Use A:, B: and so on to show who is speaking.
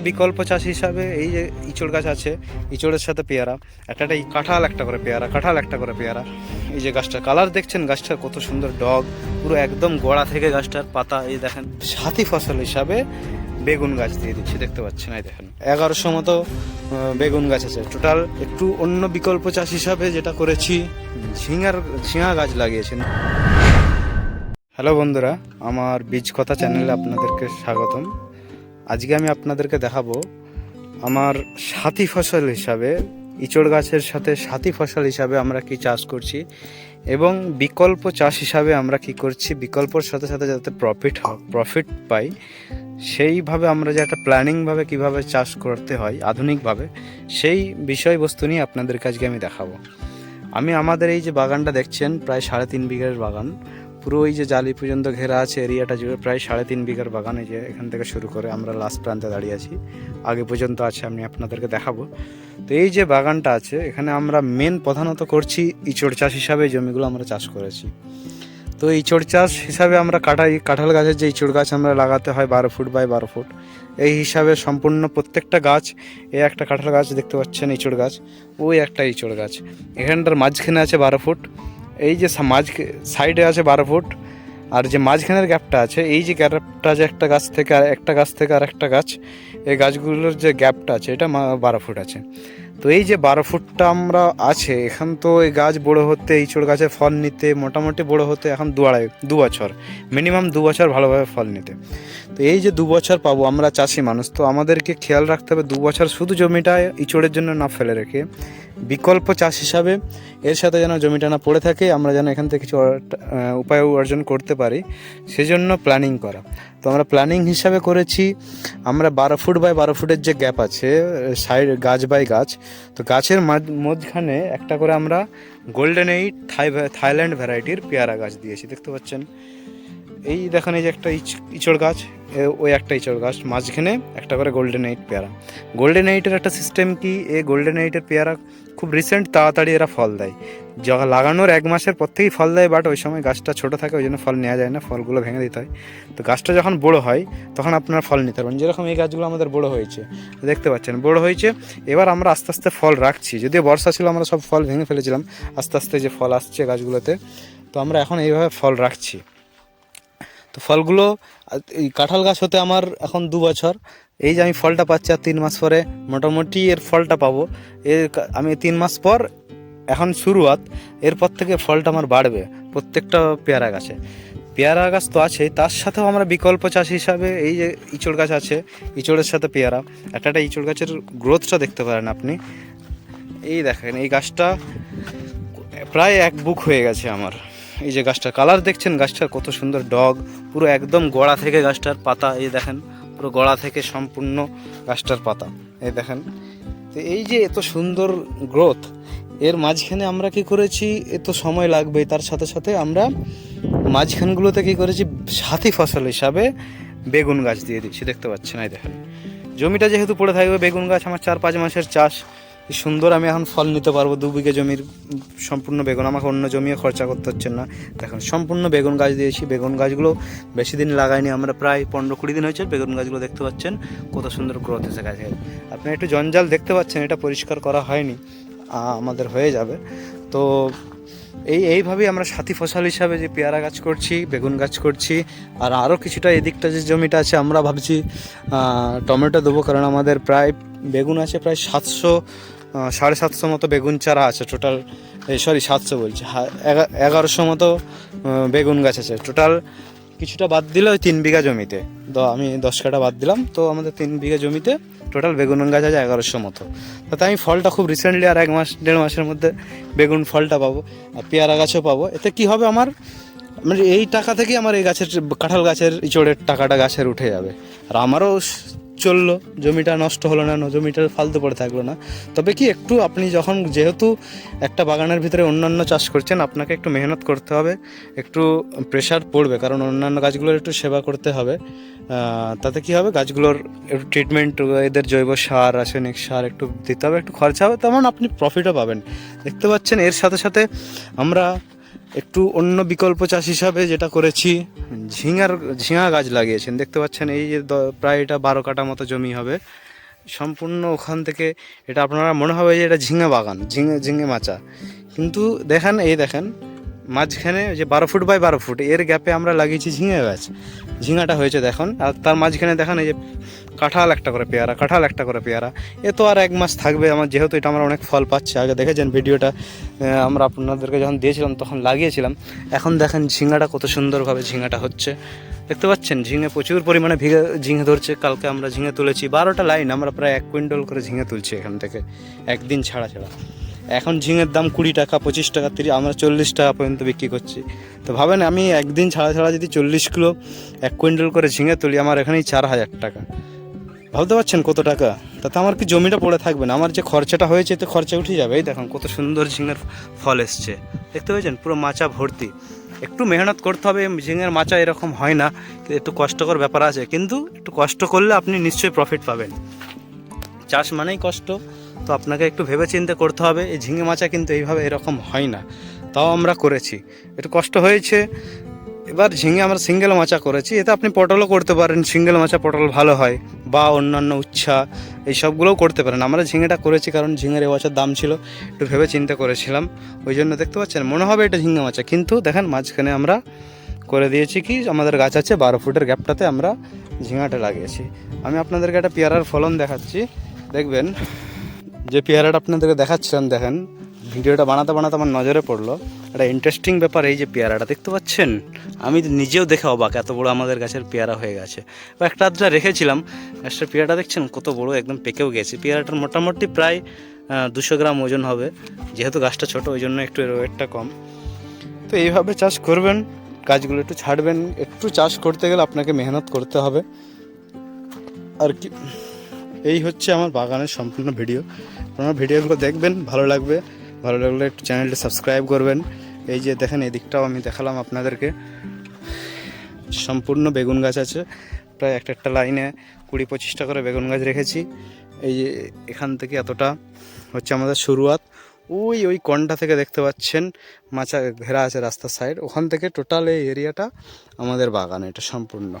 A: বিকল্প চাষ হিসাবে এই যে ইচড় গাছ আছে, ইচড়ের সাথে পেয়ারা, একটা একটা কাঁঠাল একটা করে পেয়ারা, কাঁঠাল একটা করে পেয়ারা। এই যে গাছটা কালার দেখছেন, গাছটার কত সুন্দর ডগ, পুরো একদম গোড়া থেকে গাছটার পাতা, এই দেখেন। সাথী ফসল হিসাবে বেগুন গাছ দিয়ে দিচ্ছি, দেখতে পাচ্ছেন, এই দেখেন। এগারোশো মতো বেগুন গাছ আছে। টোটাল একটু অন্য বিকল্প চাষ হিসাবে যেটা করেছি, ঝিঙার, ঝিঙা গাছ লাগিয়েছেন। হ্যালো বন্ধুরা, আমার বীজ কথা চ্যানেলে আপনাদেরকে স্বাগতম। আজকে আমি আপনাদেরকে দেখাবো আমার সাথী ফসল হিসাবে, ইচড় গাছের সাথে সাথী ফসল হিসাবে আমরা কি চাষ করছি এবং বিকল্প চাষ হিসাবে আমরা কি করছি, বিকল্পর সাথে সাথে যাতে প্রফিট প্রফিট পাই, সেইভাবে আমরা যে একটা প্ল্যানিংভাবে কীভাবে চাষ করতে হয়, আধুনিকভাবে, সেই বিষয়বস্তু নিয়ে আপনাদেরকে আজকে আমি দেখাবো। আমি আমাদের এই যে বাগানটা দেখছেন, প্রায় সাড়ে তিন বিঘের বাগান। পুরো ওই যে জালি পর্যন্ত ঘেরা আছে, এরিয়াটা জুড়ে প্রায় সাড়ে তিন বিঘার বাগান যে এখান থেকে শুরু করে আমরা লাস্ট প্রান্তে দাঁড়িয়ে আছি। আগে পর্যন্ত আছে, আমি আপনাদেরকে দেখাবো। তো এই যে বাগানটা আছে, এখানে আমরা মেন প্রধানত করছি ইচড় চাষ হিসাবে, জমিগুলো আমরা চাষ করেছি। তো ইচড় চাষ হিসাবে আমরা কাটাই, কাঁঠাল গাছের যে ইচড় গাছ আমরা লাগাতে হয় বারো ফুট বাই বারো ফুট। এই হিসাবে সম্পূর্ণ প্রত্যেকটা গাছ এই একটা কাঁঠাল গাছ দেখতে পাচ্ছেন, ইচড় গাছ, ওই একটা ইচড় গাছ। এখানটার মাঝখানে আছে বারো ফুট। এই যে মাঝ সাইডে আছে বারো ফুট, আর যে মাঝখানের গ্যাপটা আছে, এই যে গ্যাপটা যে একটা গাছ থেকে আর একটা গাছ থেকে আর একটা গাছ, এই গাছগুলোর যে গ্যাপটা আছে, এটা বারো ফুট আছে। তো এই যে বারো ফুটটা আমরা আছে, এখান তো এই গাছ বড় হতে এই চোড় গাছের ফল নিতে, মোটামুটি বড় হতে এখন দু আড়াই, দু বছর। মিনিমাম দু বছর ভালোভাবে ফল নিতে। তো এই যে দু বছর পাবো আমরা চাষি মানুষ, তো আমাদেরকে খেয়াল রাখতে হবে দু বছর শুধু জমিটা ইচড়ের জন্য না ফেলে রেখে। বিকল্প চাষ হিসাবে এর সাথে যেন জমিটা না পড়ে থাকে, আমরা যেন এখান থেকে কিছু উপায় অর্জন করতে পারি, সেজন্য প্ল্যানিং করা। তো আমরা প্ল্যানিং হিসাবে করেছি, আমরা বারো ফুট বাই বারো ফুটের যে গ্যাপ আছে সাইড গাছ বাই গাছ, তো গাছের মধ্যখানে একটা করে আমরা গোল্ডেন এইট থাই থাইল্যান্ড ভ্যারাইটির পেয়ারা গাছ দিয়েছি, দেখতে পাচ্ছেন? এই দেখেন এই যে একটা ইচ- ইচড় গাছ, এ- ওই একটা ইচড় গাছ, মাঝখানে একটা করে গোল্ডেন এইট পেয়ারা। গোল্ডেন এইটের একটা সিস্টেম কি? এই গোল্ডেন এইটের পেয়ারা খুব রিসেন্ট তাড়াতাড়ি এরা ফল দেয়। লাগানোর এক মাসের পর থেকেই ফল দেয় বাট ওই সময় গাছটা ছোট থাকে, ওই জন্য ফল নেওয়া যায় না, ফলগুলো ভেঙে দিতে হয়। তো গাছটা যখন বড় হয়, তখন আপনারা ফল নিতে পারবেন। যেরকম এই গাছগুলো আমাদের বড় হয়েছে, দেখতে পাচ্ছেন, বড় হয়েছে। এবার আমরা আস্তে আস্তে ফল রাখছি। যদিও বর্ষা ছিল, আমরা সব ফল ভেঙে ফেলেছিলাম। আস্তে আস্তে যে ফল আসছে গাছগুলোতে, তো আমরা এখন এইভাবে ফল রাখছি। তো ফলগুলো এই কাঁঠাল গাছ হতে আমার এখন দু বছর। এই যে আমি ফলটা পাচ্ছি আর তিন মাস পরে মোটামুটি এর ফলটা পাবো। এর আমি তিন মাস পর এখন শুরুয়াত, এরপর থেকে ফলটা আমার বাড়বে, প্রত্যেকটা পেয়ারা গাছে। পেয়ারা গাছ তো আছেই, তার সাথেও আমরা বিকল্প চাষ হিসাবে এই যে ইচড় গাছ আছে, ইচড়ের সাথে পেয়ারা। একটা একটা ইচড় গাছের গ্রোথটা দেখতে পারেন আপনি। এই দেখেন, এই গাছটা প্রায় এক বুক হয়ে গেছে আমার। এই যে গাছটার কালার দেখছেন, গাছটার কত সুন্দর ডগ, পুরো একদম গোড়া থেকে গাছটার পাতা, এই দেখেন। পুরো গোড়া থেকে সম্পূর্ণ গাছটার পাতা। এই দেখেন। তো এই যে এত সুন্দর গ্রোথ এর মাঝখানে আমরা কি করেছি? এত সময় লাগবে। তার সাথে সাথে আমরা মাঝখানগুলোতে কি করেছি? সাথী ফসল হিসাবে বেগুন গাছ দিয়ে দিচ্ছি দেখতে পাচ্ছেন? এই দেখেন। জমিটা যেহেতু পড়ে থাকবে, বেগুন গাছ আমার চার পাঁচ মাসের চাষ। সুন্দর আমি এখন ফল নিতে পারব, দু বিঘে জমির সম্পূর্ণ বেগুন। আমাকে অন্য জমিও খরচা করতে হচ্ছে না। দেখুন সম্পূর্ণ বেগুন গাছ দিয়েছি। বেগুন গাছগুলো বেশি দিন লাগাইনি, আমরা প্রায় পনেরো কুড়ি দিন হয়েছে বেগুন গাছগুলো দেখতে পাচ্ছেন, কত সুন্দর গ্রোথ হয়েছে গাছের আপনি একটু জঞ্জাল দেখতে পাচ্ছেন, এটা পরিষ্কার করা হয়নি। আমাদের হয়ে যাবে। তো এই এইভাবেই আমরা সাথী ফসল হিসাবে যে পেয়ারা গাছ করছি, বেগুন গাছ করছি, আর আরও কিছুটা এদিকটা যে জমিটা আছে, আমরা ভাবছি টমেটো দেবো, কারণ আমাদের প্রায় বেগুন আছে প্রায় সাতশো সাড়ে সাতশো মতো বেগুন চারা আছে টোটাল এই সরি সাতশো বলছি এগারোশো মতো বেগুন গাছ আছে। টোটাল কিছুটা বাদ দিলে ওই তিন বিঘা জমিতে তো আমি দশ কাটা বাদ দিলাম, তো আমাদের তিন বিঘা জমিতে টোটাল বেগুন গাছ আছে এগারোশো মতো। তাতে আমি ফলটা খুব রিসেন্টলি আর এক মাস, দেড় মাসের মধ্যে বেগুন ফলটা পাবো, আর পেয়ারা গাছও পাবো। এতে কি হবে আমার? মানে এই টাকা থেকেই আমার এই গাছের, কাঁঠাল গাছের, ইচড়ের টাকাটা গাছের উঠে যাবে। আর আমারও চলল, জমিটা নষ্ট হলো না, জমিটা ফালতু পড়ে থাকল না। তবে কি একটু আপনি যখন যেহেতু একটা বাগানের ভিতরে অন্যান্য চাষ করছেন, আপনাকে একটু মেহনত করতে হবে, একটু প্রেশার পড়বে, কারণ অন্যান্য গাছগুলোর একটু সেবা করতে হবে। তাতে কি হবে? গাছগুলোর একটু ট্রিটমেন্ট এদের জৈব সার, রাসায়নিক সার একটু দিতে হবে, একটু খরচা হবে, তেমন আপনি প্রফিটও পাবেন। দেখতে পাচ্ছেন, এর সাথে সাথে আমরা একটু অন্য বিকল্প চাষ হিসাবে যেটা করেছি। ঝিঙার, ঝিঙা গাছ লাগিয়েছেন, দেখতে পাচ্ছেন এই যে প্রায় এটা বারো কাটা মতো জমি হবে। সম্পূর্ণ ওখান থেকে এটা আপনারা, মনে হবে যে এটা ঝিঙে বাগান, ঝিঙে ঝিঙে মাচা। কিন্তু দেখেন, এই দেখেন মাঝখানে যে বারো ফুট বাই বারো ফুট, এর গ্যাপে আমরা লাগিয়েছি ঝিঙে গাছ। ঝিঙাটা হয়েছে দেখুন, আর তার মাঝখানে দেখেন এই যে কাঁঠাল একটা করে পেয়ারা, কাঁঠাল একটা করে পেয়ারা। এ তো আর এক মাস থাকবে, আমার যেহেতু এটা আমরা অনেক ফল পাচ্ছি। আগে দেখেছেন ভিডিওটা আমরা আপনাদেরকে যখন দিয়েছিলাম তখন লাগিয়েছিলাম। এখন দেখেন ঝিঙাটা কত সুন্দরভাবে ঝিঙাটা হচ্ছে। দেখতে পাচ্ছেন, ঝিঙে প্রচুর পরিমাণে ভিঙে ঝিঙে ধরছে। কালকে আমরা ঝিঙে তুলেছি, বারোটা লাইন আমরা প্রায় এক কুইন্টল করে ঝিঙে তুলছি এখান থেকে। একদিন ছাড়া ছাড়া। এখন ঝিঙের দাম কুড়ি টাকা, পঁচিশ টাকা, তিরিশ, আমরা চল্লিশ টাকা পর্যন্ত বিক্রি করছি। তো ভাবেন, আমি একদিন ছাড়া ছাড়া যদি চল্লিশ কিলো এক কুইন্টাল করে ঝিঙে তুলি, আমার এখানেই চার হাজার টাকা। ভাবতে পারছেন কত টাকা? তাতে আমার কি জমিটা পড়ে থাকবে না? আমার যে খরচাটা হয়েছে, তো খরচা উঠে যাবে। এই দেখুন, কত সুন্দর ঝিঙের ফল এসছে। দেখতে পেয়েছেন? পুরো মাচা ভর্তি। একটু মেহনত করতে হবে, ঝিঙের মাচা এরকম হয় না। একটু কষ্টকর ব্যাপার আছে। কিন্তু একটু কষ্ট করলে আপনি নিশ্চয়ই প্রফিট পাবেন। চাষ মানেই কষ্ট। তো আপনাকে একটু ভেবে চিন্তে করতে হবে, এই ঝিঙে মাচা কিন্তু এইভাবে এরকম হয় না। তাও আমরা করেছি। একটু কষ্ট হয়েছে। এবার ঝিঙে আমরা সিঙ্গেল মাচা করেছি। এতে আপনি পটলও করতে পারেন, সিঙ্গেল মাচা পটল ভালো হয়, বা অন্যান্য উচ্ছা, এই সবগুলোও করতে পারেন। আমরা ঝিঙেটা করেছি কারণ ঝিঙের এবছর দাম ছিল, একটু ভেবে চিন্তে করেছিলাম। ওই জন্য দেখতে পাচ্ছেন, মনে হবে এটা ঝিঙে মাচা। কিন্তু দেখেন, মাঝখানে আমরা করে দিয়েছি কি, আমাদের গাছ আছে বারো ফুটের গ্যাপটাতে আমরা ঝিঙাটা লাগিয়েছি। আমি আপনাদেরকে একটা পেয়ারার ফলন দেখাচ্ছি। দেখবেন, যে পেয়ারাটা আপনাদেরকে দেখাচ্ছিলাম, দেখেন, ভিডিওটা বানাতে বানাতে আমার নজরে পড়ল। একটা ইন্টারেস্টিং ব্যাপার এই যে পেয়ারাটা, দেখতে পাচ্ছেন? আমি নিজেও দেখে অবাক, এত বড় আমাদের গাছের পেয়ারা হয়ে গেছে। বা একটা আধটা রেখেছিলাম একটা পেয়ারাটা দেখছেন কত বড়, একদম পেকেও গেছে। পেয়ারাটার মোটামুটি প্রায় দুশো গ্রাম ওজন হবে। যেহেতু গাছটা ছোট, ওই জন্য একটু ওয়েটটা কম। তো এইভাবে চাষ করবেন, গাছগুলো একটু ছাড়বেন, একটু চাষ করতে গেলে আপনাকে মেহনত করতে হবে। আর কি এই হচ্ছে আমার বাগানের সম্পূর্ণ ভিডিও। আপনারা ভিডিওগুলো দেখবেন, ভালো লাগবে। ভালো লাগলে একটু চ্যানেলটা সাবস্ক্রাইব করবেন। এই যে দেখেন এই দিকটাও আমি দেখালাম আপনাদেরকে। সম্পূর্ণ বেগুন গাছ আছে। প্রায় একটা একটা লাইনে কুড়ি পঁচিশটা করে বেগুন গাছ রেখেছি। এই যে এখান থেকে এতটা হচ্ছে আমাদের শুরুয়াত। ওই ওই কনটা থেকে দেখতে পাচ্ছেন মাচা ঘেরা আছে রাস্তার সাইড ওখান থেকে টোটাল এই এরিয়াটা আমাদের বাগান, এটা সম্পূর্ণ।